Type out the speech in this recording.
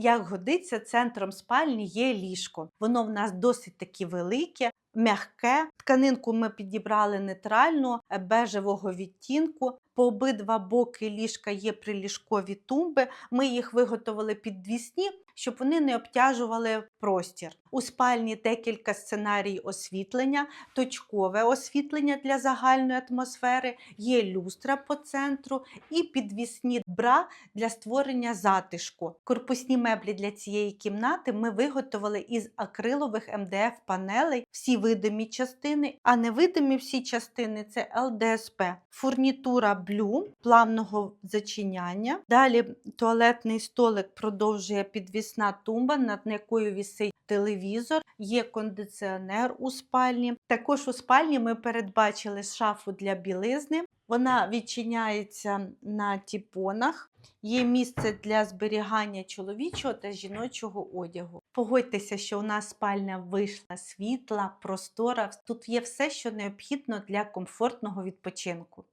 Як годиться, центром спальні є ліжко. Воно в нас досить таки велике, м'яке. Тканинку ми підібрали нейтральну, е, бежевого відтінку. По обидва боки ліжка є приліжкові тумби. Ми їх виготовили підвісні, щоб вони не обтяжували простір. У спальні декілька сценарій освітлення, точкове освітлення для загальної атмосфери, є люстра по центру і підвісні бра для створення затишку. Корпусні меблі для цієї кімнати ми виготовили із акрилових МДФ панелей, всі видимі частини, а невидимі всі частини це ЛДСП. Фурнітура блю плавного зачиняння. Далі туалетний столик продовжує підвісна тумба, над якою вісить телевізор, є кондиціонер у спальні. Також у спальні ми передбачили шафу для білизни. Вона відчиняється на тіпонах. Є місце для зберігання чоловічого та жіночого одягу. Погодьтеся, що у нас спальня вийшла світла, простора. Тут є все, що необхідно для комфортного відпочинку.